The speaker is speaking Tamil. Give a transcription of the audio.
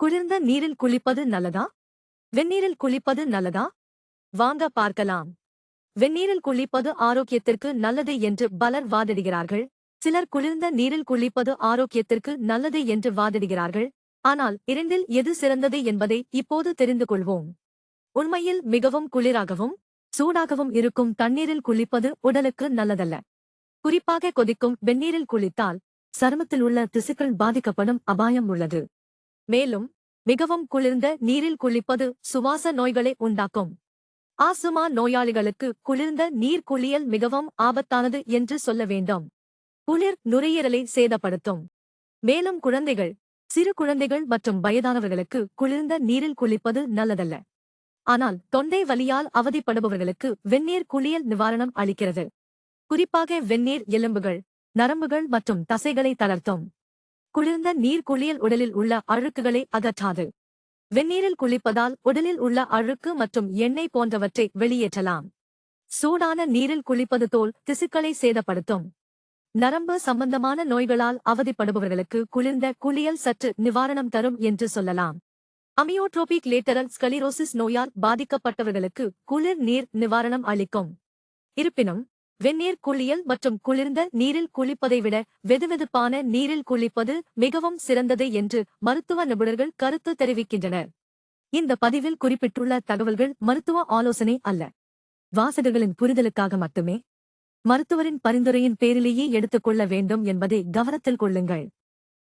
குளிர்ந்த நீரில் குளிப்பது நல்லதா? வெந்நீரில் குளிப்பது நல்லதா? வாங்க பார்க்கலாம். வெந்நீரில் குளிப்பது ஆரோக்கியத்திற்கு நல்லது என்று பலர் வாதிடுகிறார்கள். சிலர் குளிர்ந்த நீரில் குளிப்பது ஆரோக்கியத்திற்கு நல்லது என்று வாதிடுகிறார்கள். ஆனால் இரண்டில் எது சிறந்தது என்பதை இப்போது தெரிந்து கொள்வோம். உண்மையில் மிகவும் குளிராகவும் சூடாகவும் இருக்கும் தண்ணீரில் குளிப்பது உடலுக்கு நல்லதல்ல. குறிப்பாக கொதிக்கும் வெந்நீரில் குளித்தால் சருமத்தில் உள்ள திசுக்கள் பாதிக்கப்படும் அபாயம் உள்ளது. மேலும் மிகவும் குளிர்ந்த நீரில் குளிப்பது சுவாச நோய்களை உண்டாக்கும். ஆசுமா நோயாளிகளுக்கு குளிர்ந்த நீர் குளியல் மிகவும் ஆபத்தானது என்று சொல்ல வேண்டும். குளிர் நுரையீரலை சேதப்படுத்தும். மேலும் குழந்தைகள் சிறு குழந்தைகள் மற்றும் வயதானவர்களுக்கு குளிர்ந்த நீரில் குளிப்பது நல்லதல்ல. ஆனால் தொண்டை வலியால் அவதிப்படுபவர்களுக்கு வெந்நீர் குளியல் நிவாரணம் அளிக்கிறது. குறிப்பாக வெந்நீர் எலும்புகள் நரம்புகள் மற்றும் தசைகளை தளர்த்தும். குளிர்ந்த நீர் குளியல் உடலில் உள்ள அழுக்குகளை அகற்றாது. வெந்நீரில் குளிப்பதால் உடலில் உள்ள அழுக்கு மற்றும் எண்ணெய் போன்றவற்றை வெளியேற்றலாம். சூடான நீரில் குளிப்பது தோல் திசுக்களை சேதப்படுத்தும். நரம்பு சம்பந்தமான நோய்களால் அவதிப்படுபவர்களுக்கு குளிர்ந்த குளியல் சற்று நிவாரணம் தரும் என்று சொல்லலாம். அமியோட்ரோபிக் லேட்டரல் ஸ்கலிரோசிஸ் நோயால் பாதிக்கப்பட்டவர்களுக்கு குளிர் நீர் நிவாரணம் அளிக்கும். இருப்பினும் வெந்நீர் குளியல் மற்றும் குளிர்ந்த நீரில் குளிப்பதை விட வெதுவெதுப்பான நீரில் குளிப்பது மிகவும் சிறந்தது என்று மருத்துவ நிபுணர்கள் கருத்து தெரிவிக்கின்றனர். இந்த பதிவில் குறிப்பிட்டுள்ள தகவல்கள் மருத்துவ ஆலோசனை அல்ல. வாசகர்களின் புரிதலுக்காக மட்டுமே. மருத்துவரின் பரிந்துரையின் பேரிலேயே எடுத்துக்கொள்ள வேண்டும் என்பதை கவனத்தில் கொள்ளுங்கள்.